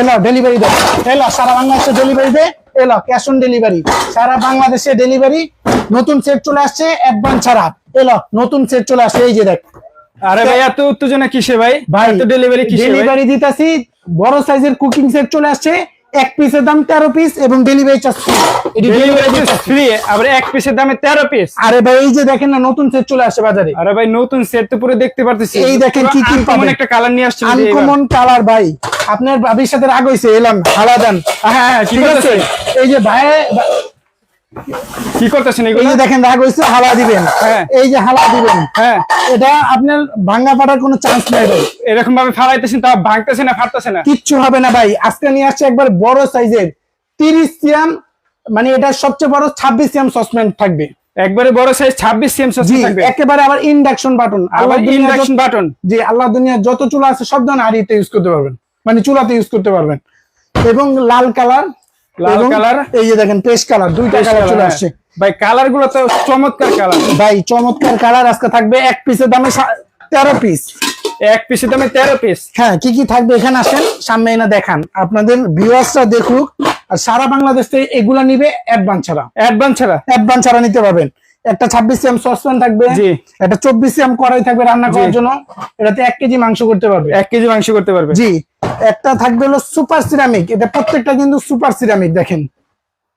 এলো ডেলিভারি দাও এলো সারা বাংলাদেশে ডেলিভারি দে এলো ক্যাশ অন ডেলিভারি সারা বাংলাদেশে ডেলিভারি নতুন সেট চলে আসছে অ্যাডভান্স ছাড়া। এলো নতুন সেট চলে আসছে এই যে দেখ। আরে ভাই এত উত্তেজনা কিসে ভাই? ভাই তো ডেলিভারি কিসে ডেলিভারি দিতাছি বড় সাইজের কুকিং সেট চলে আসছে। এক পিসের দাম তেরো পিস এবং ডেলিভারি চার্জ ডেলিভারি ফ্রি আবার এক পিসের দামে তেরো পিস আরে ভাই এই যে দেখেন না নতুন সেট চলে আসছে বাজারে। আরে ভাই নতুন সেট তো পুরো দেখতে পারতেছি। এই দেখেন কি কি পাবেন। একটা কালার নিয়ে আসছে আনকমন কালার ভাই। আপনার ভাবির সাথে রাগ হয়েছে এলাম হালাদান। হ্যাঁ হ্যাঁ ঠিক আছে। এই যে ভাই কি করতেছেন এগুলো? দেখেন রাগ হয়েছে হালা দিবেন। হ্যাঁ। এই যে হালা দিবেন হ্যাঁ। এটা আপনার কোনো চান্স নাই ভাই। এরকম ভাবে ফালাইতেছেন তা ভাঙতেছে না ফাটতেছে না? কিচ্ছু হবে না ভাই। আজকে নিয়ে আসছে একবার বড় সাইজের তিরিশ সিয়াম মানে এটা সবচেয়ে বড় ছাব্বিশ সিয়াম সসপ্যান থাকবে। একবারে বড় সাইজ ছাব্বিশ সিএম জি থাকবে? একেবারে আবার ইন্ডাকশন বাটন আবার ইন্ডাকশন বাটন জি আল্লাহ দুনিয়া যত চুলা আছে সব ধরনের হাড়িতে ইউজ করতে পারবেন। মানে চুলাতে ইউজ করতে পারবেন। এবং লাল কালার লাল colour। এই যে দেখেন পেস্ট কালার দুইটা কালার চলে আসছে। ভাই কালারগুলো তো চমৎকার কালার। ভাই চমৎকার কালার আজকে থাকবে এক পিসের দামে তেরো পিস এক পিসের দামে তেরো পিস হ্যাঁ কি কি থাকবে এখানে আসেন সামনে এনে দেখান। আপনাদের ভিউয়ার্সরা দেখুক আর সারা বাংলাদেশ থেকে এগুলা নিবে অ্যাডভান্স ছাড়া। অ্যাডভান্স ছাড়া। অ্যাডভান্স ছাড়া নিতে পারবেন। একটা ছাব্বিশ সিএম সসপ্যান থাকবে। একটা চব্বিশ সিএম কড়াই থাকবে রান্না করার জন্য। এটাতে এক কেজি মাংস করতে পারবে। এক কেজি মাংস করতে পারবে। জি। একটা থাকবে হলো সুপার সিরামিক। এটা প্রত্যেকটা কিন্তু সুপার সিরামিক দেখেন।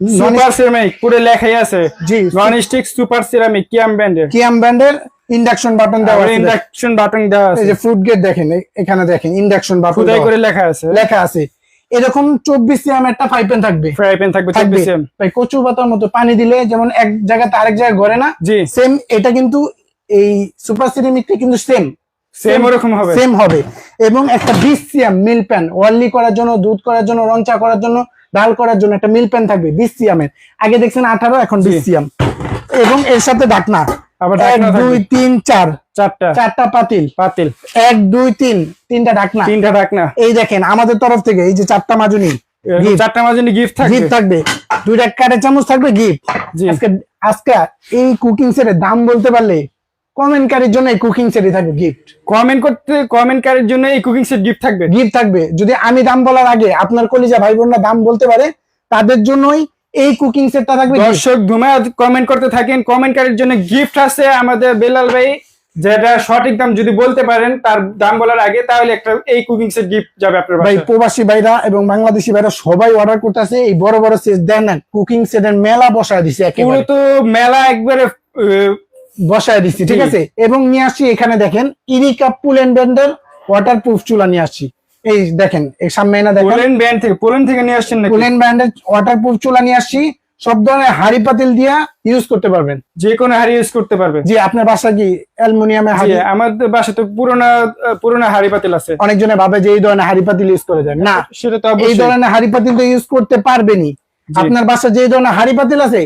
সুপার সিরামিক পুরো লেখাই আছে। জি non stick super ceramic Kiam ব্র্যান্ডের কিয়াম ব্র্যান্ডের ইন্ডাকশন বাটন দেওয়া আছে। ইন্ডাকশন বাটন দেওয়া আছে এই যে ফুড গেট দেখেন এখানে দেখেন ইন্ডাকশন বাটন খুদাই করে লেখা আছে। লেখা আছে। এরকম চব্বিশ সিএম একটা ফাইভ পেন থাকবে। ফ্রাই প্যান থাকবে চব্বিশ এম ভাই কচু পাতার মতো পানি দিলে যেমন এক জায়গাতে আরেক জায়গায় ঘরে না সেম এটা কিন্তু এই সুপার সিরামিকটা কিন্তু সেম সেম ওরকম হবে। সেম হবে। এবং একটা মিল প্যান ওয়ার্লি করার জন্য দুধ করার জন্য করার জন্য ডাল করার জন্য একটা মিল প্যান থাকবে এর আগে দেখছেন আঠারো এখন এবং এর সাথে ডাকনা। আবার এক দুই তিন চার। চারটা। চারটা পাতিল। পাতিল। এক দুই তিন। তিনটা ডাকনা। তিনটা ঢাকনা এই দেখেন আমাদের তরফ থেকে এই যে চারটা মাজুনি চারটা মাঝে গিফট থাকবে। গিফট থাকবে। দুইটা কাঠের চামচ থাকবে গিফট আজকে আজকে এই কুকিং সেটের দাম বলতে পারলে কমেন্টকারীর জন্য এই কুকিং সেটই থাকবে গিফট কমেন্ট করতে কমেন্ট কারের জন্য এই কুকিং সেট গিফট থাকবে। গিফট থাকবে। যদি আমি দাম বলার আগে আপনার কলিজা ভাই বোনরা দাম বলতে পারে তাদের জন্যই এই কুকিং সেটটা থাকবে। দর্শক ধুমা কমেন্ট করতে থাকেন কমেন্ট কারের জন্য গিফট আছে আমাদের বেলাল ভাই যেটা সঠিক দাম যদি বলতে পারেন তার দাম বলার আগে তাহলে একটা এই কুকিং সেট গিফট যাবে আপনার ভাই প্রবাসী ভাইরা এবং বাংলাদেশি ভাইরা সবাই অর্ডার করতেছে এই বড় বড় সেট দেন না কুকিং সেটের মেলা বসায় দিছে পুরো একেবারে তো মেলা একবারে বসায় দিচ্ছি ঠিক আছে? এবং নিয়ে আসছি এখানে দেখেন ইরিকা পুল এন্ড ব্যান্ডের ওয়াটার প্রুফ চুলা নিয়ে আসছি। এই দেখেন এই সামনে না দেখেন? ব্যান্ড থেকে পোল্যান্ড থেকে নিয়ে আসছেন নাকি? পুলেন ব্র্যান্ডের ওয়াটার প্রুফ চুলা নিয়ে আসছি। সব ধরনের হাড়ি পাতিল দিয়া ইউজ করতে পারবেন। যে কোনো হাড়ি ইউজ করতে পারবেন। জি আপনার বাসা কি অ্যালুমিনিয়ামের হাড়ি? জি, আমাদের বাসায় তো পুরোনো পুরোনো হাড়ি পাতিল আছে। অনেকজনে ভাবে যে এই ধরনের হাড়ি পাতিল ইউজ করে যায়। না সেটা তো এই ধরনের হাড়ি পাতিল তো ইউজ করতে পারবেনই। আপনার বাসা যে ধরনের হাড়ি পাতিল আছে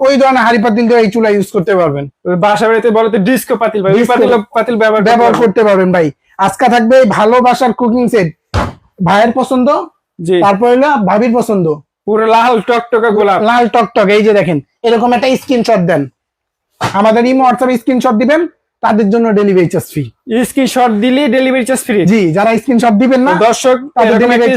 ওই ধরনের হাড়ি পাতিল দিয়ে এই চুলা ইউজ করতে পারবেন। বাসা বাড়িতে বলে তো ডিস্কো পাতিল ভাই পাতিল পাতিল ব্যবহার করতে ব্যবহার করতে পারবেন ভাই। আজকে থাকবে এই ভালোবাসার কুকিং সেট ভাইয়ের পছন্দ জি। তারপর হলো ভাবির পছন্দ। পুরো লাল টকটকা গোলাপ। লাল টকটক এই যে দেখেন এরকম একটা স্ক্রিনশট দেন। আমাদের ইমো হোয়াটসঅ্যাপ স্ক্রিনশট দিবেন তাদের জন্য ডেলিভারি চার্জ ফ্রি স্ক্রিনশট দিলে ডেলিভারি চার্জ ফ্রি জি যারা স্ক্রিনশট দিবেন না দর্শক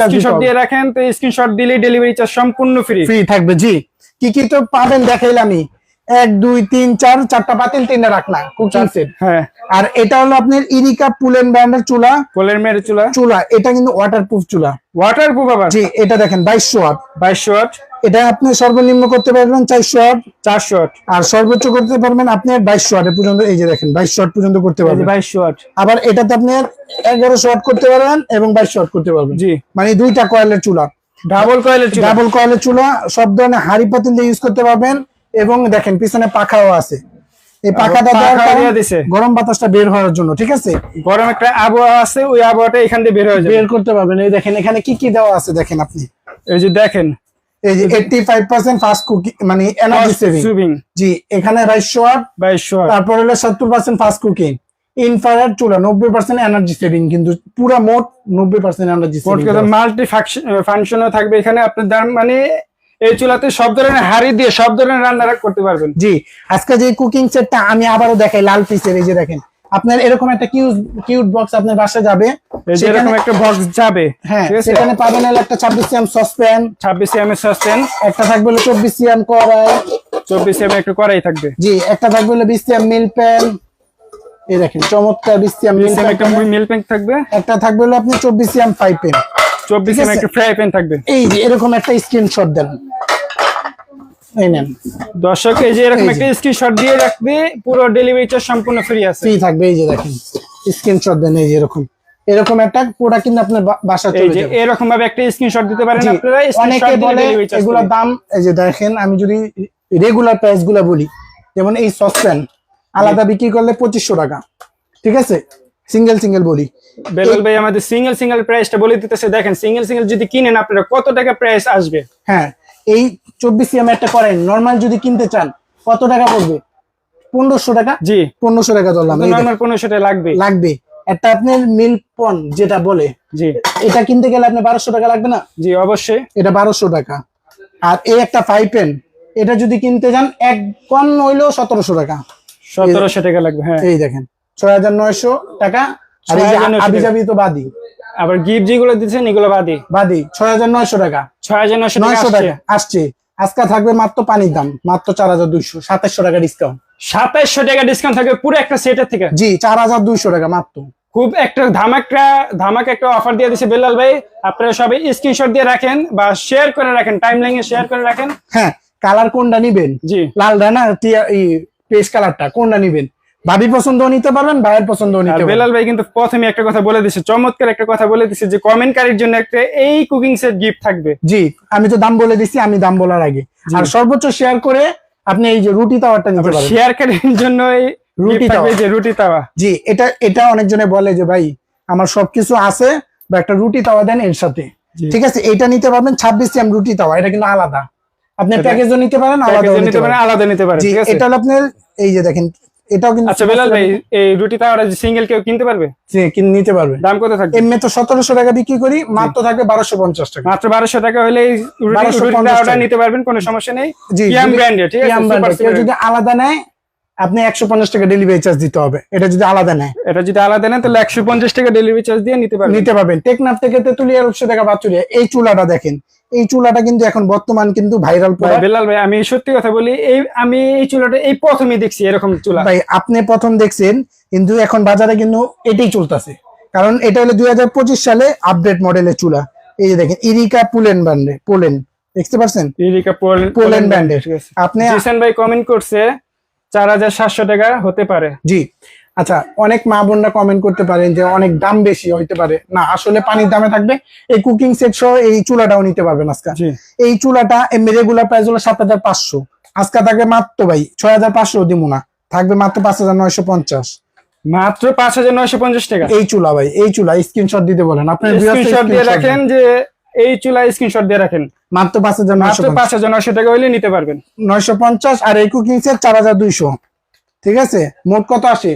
স্ক্রিনশট দিয়ে রাখেন তো স্ক্রিনশট দিলে ডেলিভারি চার্জ সম্পূর্ণ ফ্রি ফ্রি থাকবে জি। কি কি তো পাবেন দেখাইলামই এক দুই তিন চার চারটা পাতিল তিনটা রাখনা কুকিং সেট হ্যাঁ। আর এটা হলো আপনার ইরিকা পুলেন ব্র্যান্ডের চুলা। পোলের মেরে চুলা। চুলা এটা কিন্তু ওয়াটার প্রুফ চুলা। ওয়াটার প্রুফ আবার? জি এটা দেখেন বাইশশো ওয়াট। বাইশশো ওয়াট। এটা আপনি সর্বনিম্ন করতে পারবেন চারশো ওয়াট। চারশো ওয়াট। আর সর্বোচ্চ করতে পারবেন আপনি বাইশশো ওয়াট পর্যন্ত এই যে দেখেন বাইশশো ওয়াট পর্যন্ত করতে পারবেন। বাইশশো ওয়াট। আবার এটাতে আপনি এগারোশো ওয়াট করতে পারবেন এবং বাইশশো ওয়াট করতে পারবেন। জি। মানে দুইটা কয়েলের চুলা। ডাবল কয়েলের চুলা। ডাবল কয়েলের চুলা সব ধরনের হাড়ি পাতিল দিয়ে ইউজ করতে পারবেন এবং দেখেন পিছনে পাখাও আছে। এই পাখাটা দেওয়ার কারণ। গরম বাতাসটা বের হওয়ার জন্য ঠিক আছে? গরম একটা আবহাওয়া আছে ওই আবহাওয়াটা এখান দিয়ে বের হয়ে যাবে। বের করতে পারবেন। এই দেখেন এখানে কি কি দেওয়া আছে দেখেন আপনি। এই যে দেখেন এই যে eighty five percent fast cooking মানে এনার্জি সেভিং জি এখানে বাইশশো ওয়াট বাইশশো ওয়াট তারপর হলো সত্তর পার্সেন্ট ফাস্ট কুকিং ইনফ্রারেড চুলা নব্বই পার্সেন্ট এনার্জি সেভিং কিন্তু পুরো মোট নব্বই পার্সেন্ট এনার্জি সেভিং মাল্টি ফাংশনও থাকবে এখানে। আপনার দাম মানে এই চুলাতে সব ধরনের হাড়ি দিয়ে সব ধরনের রান্না করতে পারবেন। জি আজকে যে কুকিং সেটটা আমি আবারও দেখাই লাল পিসের এই যে দেখেন। আপনার এরকম একটা কিউট কিউট বক্স আপনার বাসায় যাবে। এরকম একটা বক্স যাবে হ্যাঁ সেখানে পাবেন একটা ছাব্বিশ সিএম সসপ্যান ছাব্বিশ এম এর সাসপেন একটা থাকবে হলো চব্বিশ সিএম কড়াই। চব্বিশ এম একটা করাই থাকবে। জি একটা থাকবে হলো বিশ সিএম মিল প্যান এই দেখেন চমৎকার বিশ সিএম মিল বিশ এম একটা মিল প্যাক থাকবে। একটা থাকবে হলো আপনি চব্বিশ সিএম ফাইভ পেন চব্বিশ ঠিক এম একটা ফ্রাই প্যান থাকবে। এই যে এরকম একটা স্ক্রিনশট দেন। এই নেন। দর্শক এই যে এরকম। একটা স্ক্রিনশট দিয়ে রাখবে পুরো ডেলিভারি চার্জ সম্পূর্ণ ফ্রি আছে। ফ্রি থাকবে এই যে দেখেন। স্ক্রিনশট দেন এই যে এরকম। এরকম একটা প্রোডাক্ট কিন্তু আপনার বাসা এই চলে যে যাবে। এরকম ভাবে একটা স্ক্রিনশট দিতে পারেন আপনারা অনেকে বলে এগুলোর দাম এই যে দেখেন আমি যদি রেগুলার প্রাইসগুলা বলি যেমন এই সসপ্যান আলাদা বিক্রি করলে পঁচিশশো টাকা। ঠিক আছে? সিঙ্গেল সিঙ্গেল বলি। বেলাল ভাই আমাদের সিঙ্গেল সিঙ্গেল প্রাইসটা বলে দিতেছে। দেখেন সিঙ্গেল সিঙ্গেল যদি কিনেন আপনারা কত টাকা প্রাইস আসবে? হ্যাঁ এই চব্বিশ সিএম একটা করেন। নর্মাল যদি কিনতে চান কত টাকা পড়বে? পনেরোশো টাকা? জি। পনেরোশো টাকা ধরলাম নর্মাল পনেরোশো টাকা লাগবে। লাগবে। একটা আপনার মিল পন যেটা বলে জি। এটা কিনতে গেলে আপনার বারোশো টাকা লাগবে না? জি অবশ্যই। এটা বারোশো টাকা। আর এই একটা ফাইভ পেন এটা যদি কিনতে যান এক কন হইলেও সতেরোশো টাকা। সতেরোশো টাকা লাগবে হ্যাঁ। এই দেখেন ছয় হাজার নয়শো টাকা আর এই যে 6,900 তো বাদি আবার গিফট যেগুলো দিচ্ছেন এগুলো বাদে বাদি ছয় হাজার নয়শো টাকা। ছয় হাজার নশো নয়শো টাকা আসছে। আজকে থাকবে মাত্র পানির দাম মাত্র চার হাজার দুইশো সাতাশশো টাকা ডিসকাউন্ট সাতাইশশো টাকা ডিসকাউন্ট থাকবে পুরো একটা সেটের থেকে। জি চার হাজার দুইশো টাকা মাত্র। খুব একটা ধামাকা ধামাকা একটা অফার দিয়ে দিচ্ছে বেলাল ভাই। আপনারা সবাই স্ক্রিনশট দিয়ে রাখেন বা শেয়ার করে রাখেন টাইম লাইনে শেয়ার করে রাখেন। হ্যাঁ কালার কোনটা নিবেন? জি। লালটা না পেস্ট কালারটা কোনটা নিবেন? ভাবি পছন্দ নিতে পারবেন ভাইয়ের পছন্দ আর নিতে পারবেন। বেলাল ভাই কিন্তু প্রথমে একটা কথা বলে দিচ্ছে চমৎকার একটা কথা বলে দিচ্ছে যে কমেন্টকারীর জন্য একটা এই কুকিং সেট গিফট থাকবে। জি আমি তো দাম বলে দিচ্ছি আমি দাম বলার আগে। আর সর্বোচ্চ শেয়ার করে আপনি এই যে রুটি তাওয়ারটা নিতে পারবেন। শেয়ারকারীর জন্য এই রুটি তাওয়া। যে রুটি তাওয়া। জি এটা এটা অনেকজনে বলে যে ভাই আমার সবকিছু আছে বা একটা রুটি তাওয়া দেন এর সাথে। ঠিক আছে এটা নিতে পারবেন ছাব্বিশ সিএম রুটি তাওয়া এটা কিন্তু আলাদা। আপনি প্যাকেজও নিতে পারেন আলাদা নিতে পারেন আলাদা নিতে পারেন ঠিক আছে? এটা হলো আপনার এই যে দেখেন এটাও কিন্তু আচ্ছা বেলাল ভাই এই রুটি তাওয়াটা সিঙ্গেল কেউ কিনতে পারবে? জি, নিতে পারবে। দাম কত থাকবে? এমনি তো সতেরোশো টাকা বিক্রি করি মাত্র থাকবে বারোশো পঞ্চাশ টাকা। মাত্র বারোশো টাকা হলে রুটি 1250 তাওয়াটা নিতে পারবেন কোনো সমস্যা নেই। কিয়াম যদি- ঠিক আছে। যদি আলাদা নেয় আপনি একশো পঞ্চাশ টাকা ডেলিভারি চার্জ দিতে হবে। এটা যদি আলাদা নেয়। এটা যদি আলাদা নেন তাহলে একশো পঞ্চাশ টাকা ডেলিভারি চার্জ দিয়ে নিতে পারবেন। নিতে পারবেন। টেকনাফ থেকে তেতুলিয়া রূপসা টাকা বাচুরিয়া এই চুলাটা দেখেন। এই চুলাটা কিন্তু এখন বর্তমান কিন্তু ভাইরাল ভাই, বেলাল ভাই আমি সত্যি কথা বলি এই আমি এই চুলাটা এই প্রথমে দেখছি এরকম চুলা। ভাই আপনি প্রথম দেখছেন কিন্তু এখন বাজারে কিন্তু এটাই চলতেছে। কারণ এটা হলো দুই হাজার পঁচিশ সালে আপডেট মডেলের চুলা। এই যে দেখেন ইরিকা পুলেন ব্র্যান্ডে পোলেন দেখতে পারছেন? ইরিকা পোলেন পোলেন ব্র্যান্ডের আপনি জিসান ভাই কমেন্ট করছে চার হাজার সাতশো টাকা হতে পারে। জি। আচ্ছা অনেক মা বোনরা কমেন্ট করতে পারেন যে অনেক দাম বেশি হইতে পারে। না আসলে পানির দামে থাকবে। এই কুকিং সেট সহ এই চুলাটাও নিতে পারবেন আজকে। এই চুলাটা এমনি রেগুলার প্রাইস হলো সাত হাজার পাঁচশো। আজকে থাকবে মাত্র ভাই ছয় হাজার পাঁচশো দিব না। থাকবে মাত্র পাঁচ হাজার নয়শো পঞ্চাশ। মাত্র পাঁচ হাজার নয়শো পঞ্চাশ টাকা। এই চুলা ভাই এই চুলা স্ক্রিনশট দিতে বলেন। আপনি স্ক্রিনশট দিয়ে রাখেন যে এই চুলা স্ক্রিনশট দিয়ে রাখেন। মাত্র পাঁচ হাজার নয়শো মাত্র পাঁচ হাজার নয়শো টাকা হইলে নিতে পারবেন। নয়শো পঞ্চাশ আর এই কুকিং সেট চার হাজার দুইশো। ঠিক আছে? মোট কত আসে?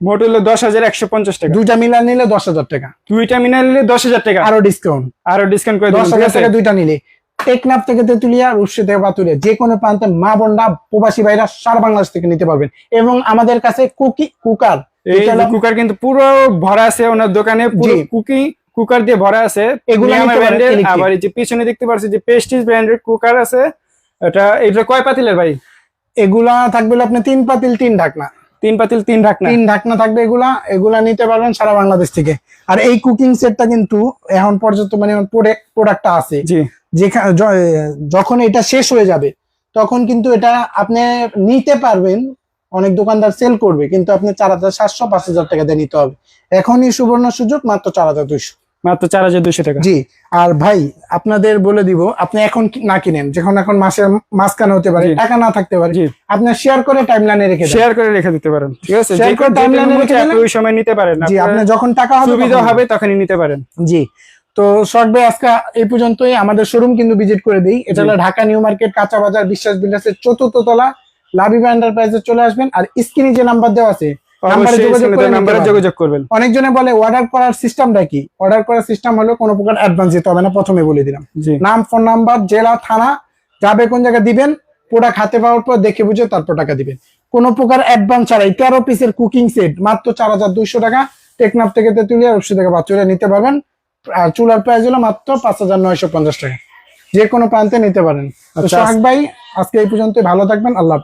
মোট হলো দশ হাজার একশো পঞ্চাশ টাকা। দুইটা মিলা নিলে দশ হাজার টাকা। দুইটা মিনা নিলে দশ হাজার টাকা। আরও ডিসকাউন্ট আরও ডিসকাউন্ট করে দশ হাজার টাকা দুইটা নিলে। টেকনাফ থেকে তেতুলিয়া রুশে থেকে বাতুলিয়া যে কোনো প্রান্তে মা বোনরা প্রবাসী ভাইরা সারা বাংলাদেশ থেকে নিতে পারবেন। এবং আমাদের কাছে কুকি কুকার। এই কুকার কিন্তু পুরো ভরা আছে ওনার দোকানে পুরো জি। কুকার দিয়ে ভরা আছে। এগুলো। আবার যে পিছনে দেখতে পাচ্ছি যে পেস্টিজ ব্র্যান্ডের কুকার আছে। এটা এটা কয় পাতিলের ভাই? এগুলা থাকবে আপনি তিন পাতিল তিন ঢাকনা। তিন পাতিল তিন ঢাকনা। তিন ঢাকনা থাকবে এগুলা এগুলা নিতে পারবেন সারা বাংলাদেশ থেকে। আর এই কুকিং সেটটা কিন্তু এখন পর্যন্ত মানে প্রোডাক্টটা আছে। জি। যেখানে যখন এটা শেষ হয়ে যাবে তখন কিন্তু এটা আপনি নিতে পারবেন অনেক দোকানদার সেল করবে কিন্তু আপনি চার হাজার সাতশো পাঁচ হাজার টাকা দিয়ে নিতে হবে। এখনই সুবর্ণ সুযোগ মাত্র চার হাজার দুইশো। মাত্র চার হাজার দুশো টাকা। জি আর ভাই আপনাদের বলে দিব আপনি এখন না কিনেন যখন এখন মাসের মাঝখানে হতে পারে। টাকা না থাকতে পারে আপনার শেয়ার করে টাইম লাইনে রেখে শেয়ার করে রেখে দিতে পারেন ঠিক আছে? করে রেখে ওই সময় নিতে পারেন। জি আপনি যখন টাকা হবে সুবিধা হবে তখনই নিতে পারেন। জি তো শর্ট ভাই আজকে এই পর্যন্তই। আমাদের শোরুম কিন্তু ভিজিট করে দিই। এটা হলো ঢাকা নিউ মার্কেট কাঁচা বাজার বিশ্বাস বিল্ডার্সের চতুর্থ তলা। লাভিবা এন্টারপ্রাইজে চলে আসবেন। আর স্ক্রিনে যে নাম্বার দেওয়া আছে যোগাযোগ করে নিতে নাম্বারে পারবেন। করবেন। অনেকজনে বলে অর্ডার করার সিস্টেমটা কি? অর্ডার করার সিস্টেম হলো কোনো প্রকার অ্যাডভান্স দিতে হবে না প্রথমে বলে দিলাম। নাম ফোন নাম্বার জেলা থানা যাবে কোন জায়গায় দিবেন প্রোডাক্ট হাতে পাওয়ার পর দেখে বুঝে তারপর টাকা দিবেন। কোনো প্রকার অ্যাডভান্স ছাড়াই তেরো পিসের কুকিং সেট মাত্র চার হাজার দুইশো টাকা টেকনাফ থেকে তেতুলিয়া রূপসী থেকে বাচ্চুরা নিতে পারবেন। আর চুলার প্রাইস হলো মাত্র পাঁচ হাজার নয়শো পঞ্চাশ টাকা। যে কোনো প্রান্তে নিতে পারেন। আচ্ছা। সোহাগ ভাই আজকে এই পর্যন্ত ভালো থাকবেন। আল্লাহ।